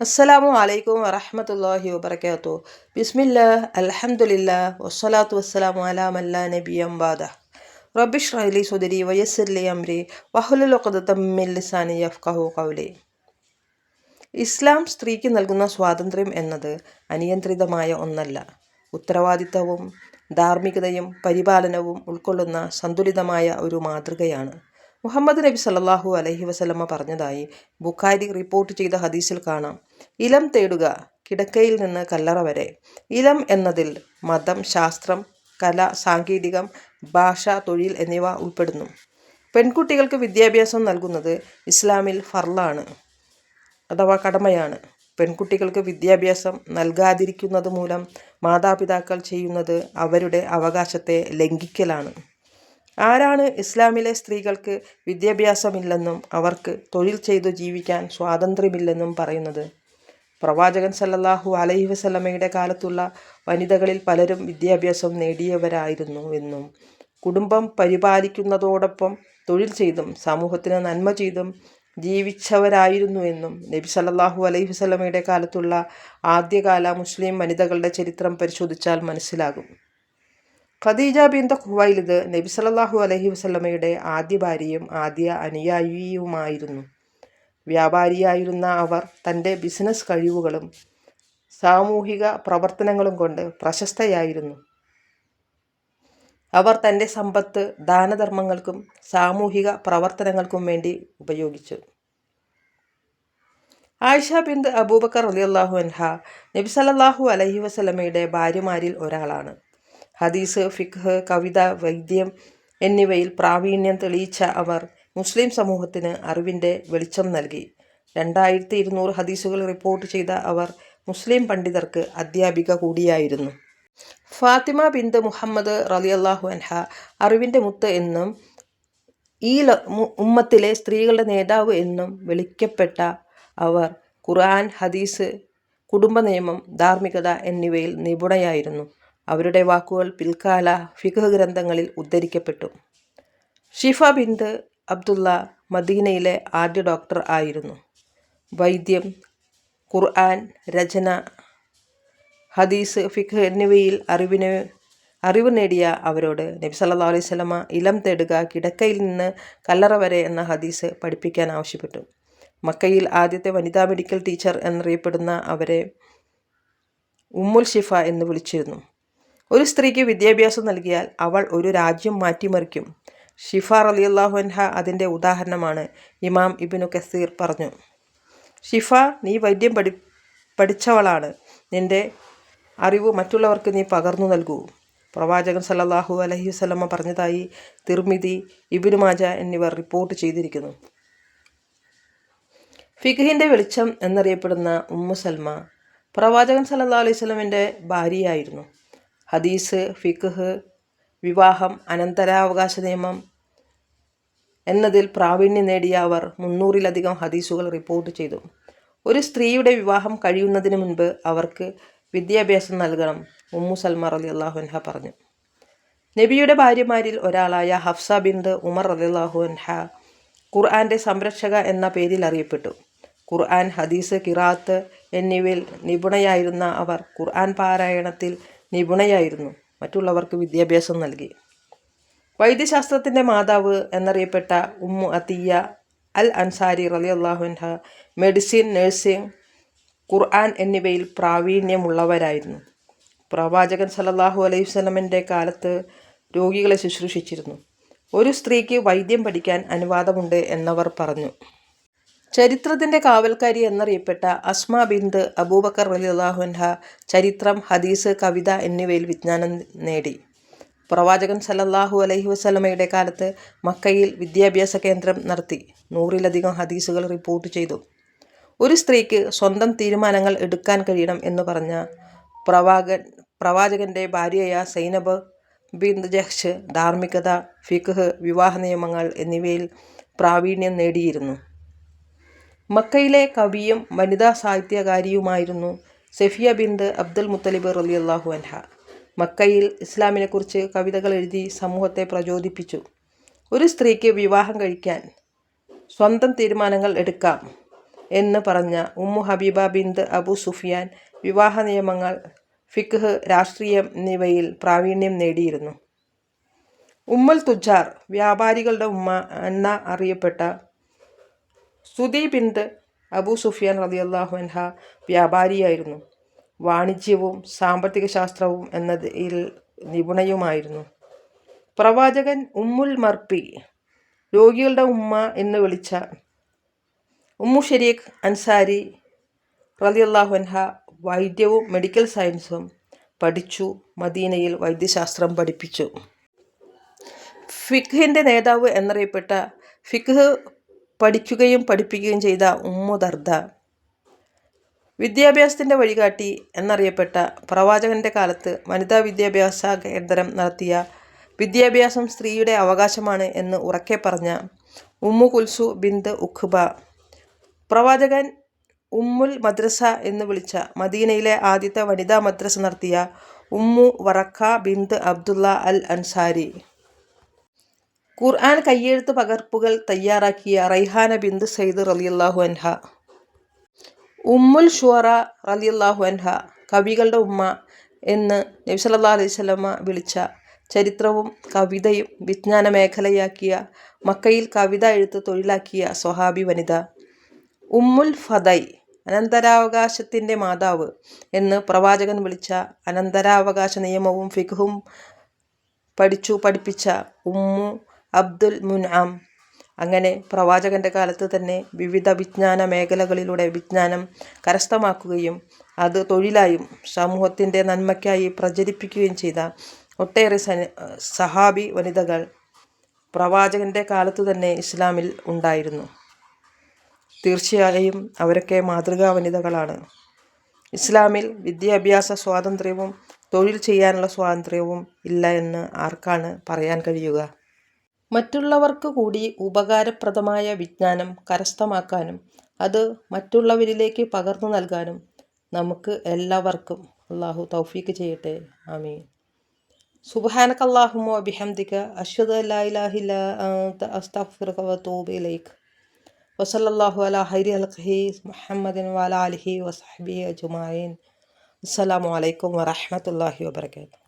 അസ്സലാമു അലൈക്കും വറഹമത്തല്ലാഹി വബർക്കാത്തു ബിസ്മില്ല അലഹമുല്ല വസ്സലാത്തു വസ്സലാമു അലാ മല്ല നബി അംബാദ റബിഷ് റഹ്ലി സുദരി വയസ്സിർലി അമ്രി വഹുലുലൊക്കതമ്മിൽ ലിസാനി യഫ്കഹു കൗലി ഇസ്ലാം സ്ത്രീക്ക് നൽകുന്ന സ്വാതന്ത്ര്യം എന്നത് അനിയന്ത്രിതമായ ഒന്നല്ല. ഉത്തരവാദിത്തവും ധാർമ്മികതയും പരിപാലനവും ഉൾക്കൊള്ളുന്ന സന്തുലിതമായ ഒരു മാതൃകയാണ്. മുഹമ്മദ് നബി സല്ലാഹു അലഹി വസല്ലമ്മ പറഞ്ഞതായി ബുഖാരി റിപ്പോർട്ട് ചെയ്ത ഹദീസിൽ കാണാം. ഇലം തേടുക കിടക്കയിൽ നിന്ന് കല്ലറ വരെ. ഇലം എന്നതിൽ മതം ശാസ്ത്രം കല സാങ്കേതികം ഭാഷ തൊഴിൽ എന്നിവ ഉൾപ്പെടുന്നു. പെൺകുട്ടികൾക്ക് വിദ്യാഭ്യാസം നൽകുന്നത് ഇസ്ലാമിൽ ഫർളാണ് അഥവാ കടമയാണ്. പെൺകുട്ടികൾക്ക് വിദ്യാഭ്യാസം നൽകാതിരിക്കുന്നത് മൂലം മാതാപിതാക്കൾ ചെയ്യുന്നത് അവരുടെ അവകാശത്തെ ലംഘിക്കലാണ്. ആരാണ് ഇസ്ലാമിലെ സ്ത്രീകൾക്ക് വിദ്യാഭ്യാസമില്ലെന്നും അവർക്ക് തൊഴിൽ ചെയ്തു ജീവിക്കാൻ സ്വാതന്ത്ര്യമില്ലെന്നും പറയുന്നത്? പ്രവാചകൻ സല്ലല്ലാഹു അലൈഹി വസല്ലമയുടെ കാലത്തുള്ള വനിതകളിൽ പലരും വിദ്യാഭ്യാസം നേടിയവരായിരുന്നു എന്നും കുടുംബം പരിപാലിക്കുന്നതോടൊപ്പം തൊഴിൽ ചെയ്തും സമൂഹത്തിന് നന്മ ചെയ്തും ജീവിച്ചവരായിരുന്നു എന്നും നബി സല്ലല്ലാഹു അലൈഹി വസല്ലമയുടെ കാലത്തുള്ള ആദ്യകാല മുസ്ലിം വനിതകളുടെ ചരിത്രം പരിശോധിച്ചാൽ മനസ്സിലാകും. ഖദീജ ബിന്ദ ഖുവൈലിദ് നബി സല്ലല്ലാഹു അലൈഹി വസല്ലമയുടെ ആദ്യ ഭാര്യയും ആദ്യ അനുയായിയുമായിരുന്നു. വ്യാപാരിയായിരുന്ന അവർ തന്റെ ബിസിനസ് കഴിവുകളും സാമൂഹിക പ്രവർത്തനങ്ങളും കൊണ്ട് പ്രശസ്തയായിരുന്നു. അവർ തന്റെ സമ്പത്ത് ദാനധർമ്മങ്ങൾക്കും സാമൂഹിക പ്രവർത്തനങ്ങൾക്കും വേണ്ടി ഉപയോഗിച്ചു. ആയിഷ ബിന്ദ് അബൂബക്കർ അലിയല്ലാഹു അൻഹ നബി സല്ലല്ലാഹു അലൈഹി വസല്ലമയുടെ ഭാര്യമാരിൽ ഒരാളാണ്. ഹദീസ് ഫിഖ് കവിത വൈദ്യം എന്നിവയിൽ പ്രാവീണ്യം തെളിയിച്ച അവർ മുസ്ലിം സമൂഹത്തിന് അറിവിന്റെ വെളിച്ചം നൽകി. രണ്ടായിരത്തി ഇരുന്നൂറ് ഹദീസുകൾ റിപ്പോർട്ട് ചെയ്ത അവർ മുസ്ലിം പണ്ഡിതർക്ക് അധ്യാപിക കൂടിയായിരുന്നു. ഫാത്തിമ ബിന്ദ് മുഹമ്മദ് റലിയല്ലാഹു അൻഹ അറിവിന്റെ മുത്ത് എന്നും ഈ ഉമ്മത്തിലെ സ്ത്രീകളുടെ നേതാവ് എന്നും വിളിക്കപ്പെട്ട അവർ ഖുർആൻ ഹദീസ് കുടുംബ നിയമം ധാർമ്മികത എന്നിവയിൽ നിപുണയായിരുന്നു. അവരുടെ വാക്കുകൾ പിൽക്കാല ഫിഖ് ഗ്രന്ഥങ്ങളിൽ ഉദ്ധരിക്കപ്പെട്ടു. ഷിഫ ബിന്ദ് അബ്ദുള്ള മദീനയിലെ ആദ്യ ഡോക്ടർ ആയിരുന്നു. വൈദ്യം ഖുർആൻ രചന ഹദീസ് ഫിഖ് എന്നിവയിൽ അറിവിന് അറിവ് നേടിയ അവരോട് നബി സല്ലാ അലൈഹി സ്വലമ ഇലം തേടുക കിടക്കയിൽ നിന്ന് കല്ലറ വരെ എന്ന ഹദീസ് പഠിപ്പിക്കാൻ ആവശ്യപ്പെട്ടു. മക്കയിൽ ആദ്യത്തെ വനിതാ മെഡിക്കൽ ടീച്ചർ എന്നറിയപ്പെടുന്ന അവരെ ഉമ്മുൽ ഷിഫ എന്ന് വിളിച്ചിരുന്നു. ഒരു സ്ത്രീക്ക് വിദ്യാഭ്യാസം നൽകിയാൽ അവൾ ഒരു രാജ്യം മാറ്റിമറിക്കും. ഷിഫ അലി അൻഹ അതിന്റെ ഉദാഹരണമാണ് ഇമാം ഇബിനു കസീർ പറഞ്ഞു. ഷിഫ നീ വൈദ്യം പഠി പഠിച്ചവളാണ്. നിന്റെ അറിവ് മറ്റുള്ളവർക്ക് നീ പകർന്നു നൽകൂ പ്രവാചകൻ സല്ലാഹു അലഹി വസ്ലമ പറഞ്ഞതായി തിർമിതി ഇബിനു മാജ എന്നിവർ റിപ്പോർട്ട് ചെയ്തിരിക്കുന്നു. ഫിഖിന്റെ വെളിച്ചം എന്നറിയപ്പെടുന്ന ഉമ്മു സൽമ പ്രവാചകൻ സല്ലാ അലൈഹി സ്വലമിന്റെ ഭാര്യയായിരുന്നു. ഹദീസ് ഫിഖ് വിവാഹം അനന്തരാവകാശ നിയമം എന്നതിൽ പ്രാവീണ്യം നേടിയ അവർ മുന്നൂറിലധികം ഹദീസുകൾ റിപ്പോർട്ട് ചെയ്തു. ഒരു സ്ത്രീയുടെ വിവാഹം കഴിയുന്നതിന് മുൻപ് അവർക്ക് വിദ്യാഭ്യാസം നൽകണം ഉമ്മു സൽമർ അലി അള്ളാഹുൻഹ പറഞ്ഞു. നബിയുടെ ഭാര്യമാരിൽ ഒരാളായ ഹഫ്സ ബിന്ദ് ഉമർ അലി അള്ളാഹുൻഹ ഖുർആാന്റെ സംരക്ഷക എന്ന പേരിൽ അറിയപ്പെട്ടു. ഖുർആൻ ഹദീസ് കിറാത്ത് എന്നിവയിൽ നിപുണയായിരുന്ന അവർ ഖുർആൻ പാരായണത്തിൽ നിപുണയായിരുന്നു. മറ്റുള്ളവർക്ക് വിദ്യാഭ്യാസം നൽകി. വൈദ്യശാസ്ത്രത്തിന്റെ മാതാവ് എന്നറിയപ്പെട്ട ഉമ്മു അത്തിയ അൽ അൻസാരി റലി അള്ളാഹുൻഹ മെഡിസിൻ നഴ്സിംഗ് ഖുർആൻ എന്നിവയിൽ പ്രാവീണ്യമുള്ളവരായിരുന്നു. പ്രവാചകൻ സലല്ലാഹു അലൈഹി വസ്ലമിന്റെ കാലത്ത് രോഗികളെ ശുശ്രൂഷിച്ചിരുന്നു. ഒരു സ്ത്രീക്ക് വൈദ്യം പഠിക്കാൻ അനുവാദമുണ്ട് എന്നവർ പറഞ്ഞു. ചരിത്രത്തിന്റെ കാവൽക്കാരി എന്നറിയപ്പെട്ട അസ്മ ബിന്ദ് അബൂബക്കർ അലിഅള്ളാഹുൻഹ ചരിത്രം ഹദീസ് കവിത എന്നിവയിൽ വിജ്ഞാനം നേടി. പ്രവാചകൻ സല്ലല്ലാഹു അലൈഹി വസ്ലമയുടെ കാലത്ത് മക്കയിൽ വിദ്യാഭ്യാസ കേന്ദ്രം നടത്തി നൂറിലധികം ഹദീസുകൾ റിപ്പോർട്ട് ചെയ്തു. ഒരു സ്ത്രീക്ക് സ്വന്തം തീരുമാനങ്ങൾ എടുക്കാൻ കഴിയണം എന്ന് പറഞ്ഞ പ്രവാകൻ പ്രവാചകന്റെ ഭാര്യയായ സൈനബ് ബിന്ദ് ജഹ്ഷ് ധാർമ്മികത ഫിഖ് വിവാഹ നിയമങ്ങൾ എന്നിവയിൽ പ്രാവീണ്യം നേടിയിരുന്നു. മക്കയിലെ കവിയും വനിതാ സാഹിത്യകാരിയുമായിരുന്നു സെഫിയ ബിന്ദ് അബ്ദുൽ മുത്തലിബ് റലി അള്ളാഹു അൻഹ. മക്കയിൽ ഇസ്ലാമിനെക്കുറിച്ച് കവിതകൾ എഴുതി സമൂഹത്തെ പ്രചോദിപ്പിച്ചു. ഒരു സ്ത്രീക്ക് വിവാഹം കഴിക്കാൻ സ്വന്തം തീരുമാനങ്ങൾ എടുക്കാം എന്ന് പറഞ്ഞ ഉമ്മു ഹബീബ ബിന്ദ് അബു സുഫിയാൻ വിവാഹ നിയമങ്ങൾ ഫിഖ് രാഷ്ട്രീയം എന്നിവയിൽ പ്രാവീണ്യം നേടിയിരുന്നു. ഉമ്മൽ തുജാർ വ്യാപാരികളുടെ ഉമ്മ എന്ന അറിയപ്പെട്ട സുദി ബിന്ദ് അബു സുഫിയാൻ റളിയല്ലാഹു അൻഹ വ്യാപാരിയായിരുന്നു. വാണിജ്യവും സാമ്പത്തിക ശാസ്ത്രവും എന്നതിൽ നിപുണയുമായിരുന്നു. പ്രവാചകൻ ഉമ്മുൽ മർപ്പി രോഗികളുടെ ഉമ്മ എന്ന് വിളിച്ച ഉമ്മു ഷരീഖ് അൻസാരി റളിയല്ലാഹു അൻഹ വൈദ്യവും മെഡിക്കൽ സയൻസും പഠിച്ചു മദീനയിൽ വൈദ്യശാസ്ത്രം പഠിപ്പിച്ചു. ഫിഖിന്റെ നേതാവ് എന്നറിയപ്പെട്ട ഫിഖ് പഠിക്കുകയും പഠിപ്പിക്കുകയും ചെയ്ത ഉമ്മു ദർദ. വിദ്യാഭ്യാസത്തിന്റെ വഴികാട്ടി എന്നറിയപ്പെട്ട പ്രവാചകന്റെ കാലത്ത് വനിതാ വിദ്യാഭ്യാസ കേന്ദ്രം നടത്തിയ വിദ്യാഭ്യാസം സ്ത്രീയുടെ അവകാശമാണ് എന്ന് ഉറക്കെ പറഞ്ഞ ഉമ്മു കുൽസു ബിന്ദ് ഉഖ്ബ. പ്രവാചകൻ ഉമ്മുൽ മദ്രസ എന്ന് വിളിച്ച മദീനയിലെ ആദ്യത്തെ വനിതാ മദ്രസ നടത്തിയ Ummu Waraqa bint Abdullah al Ansari. Quran കയ്യെഴുത്ത് പകർപ്പുകൾ തയ്യാറാക്കിയ റൈഹാന ബിന്ദ് സയ്യിദ് റലിയല്ലാഹു അൻഹ. ഉമ്മുൽ ഷുറ റലിയല്ലാഹു അൻഹ കവികളുടെ ഉമ്മ എന്ന് നബി സല്ലല്ലാഹു അലൈഹി വസല്ലമ വിളിച്ച ചരിത്രവും കവിതയും വിജ്ഞാന മേഖലയാക്കിയ മക്കയിൽ കവിത എഴുത്ത് തൊഴിലാക്കിയ സ്വഹാബി വനിത. ഉമ്മുൽ ഫതൈ അനന്തരാവകാശത്തിന്റെ മാതാവ് എന്ന് പ്രവാചകൻ വിളിച്ച അനന്തരാവകാശ നിയമവും ഫിഖും പഠിച്ചു പഠിപ്പിച്ച ഉമ്മു അബ്ദുൽ മുൻആം അങ്ങനെ പ്രവാചകന്റെ കാലത്ത് തന്നെ വിവിധ വിജ്ഞാന മേഖലകളിലൂടെ വിജ്ഞാനം കരസ്ഥമാക്കുകയും അത് തൊഴിലായും സമൂഹത്തിന്റെ നന്മയ്ക്കായി പ്രചരിപ്പിക്കുകയും ചെയ്ത ഒട്ടേറെ സഹാബി വനിതകൾ പ്രവാചകന്റെ കാലത്തു തന്നെ ഇസ്ലാമിൽ ഉണ്ടായിരുന്നു. തീർച്ചയായും അവരൊക്കെ മാതൃകാ വനിതകളാണ്. ഇസ്ലാമിൽ വിദ്യാഭ്യാസ സ്വാതന്ത്ര്യവും തൊഴിൽ ചെയ്യാനുള്ള സ്വാതന്ത്ര്യവും ഇല്ല എന്ന് ആർക്കാണ് പറയാൻ കഴിയുക? മറ്റുള്ളവർക്ക് കൂടി ഉപകാരപ്രദമായ വിജ്ഞാനം കരസ്ഥമാക്കാനും അത് മറ്റുള്ളവരിലേക്ക് പകർന്നു നൽകാനും നമുക്ക് എല്ലാവർക്കും അള്ളാഹു തൗഫീക്ക് ചെയ്യട്ടെ. ആമീൻ. സുബ്ഹാനക അല്ലാഹുമ്മ വബിഹംദിക അഷ്ഹദു അല്ലാ ഇലാഹ ഇല്ലാ അൻത അസ്തഗ്ഫിറുക വസല്ലല്ലാഹു അലാ ഹൈരി അൽഖി മുഹമ്മദിൻ വാല അലഹി വസഹബി അജുമായിൻ അസ്സലാമു അലൈക്കും വറഹ്മത്തുള്ളാഹി വബറകാതുഹു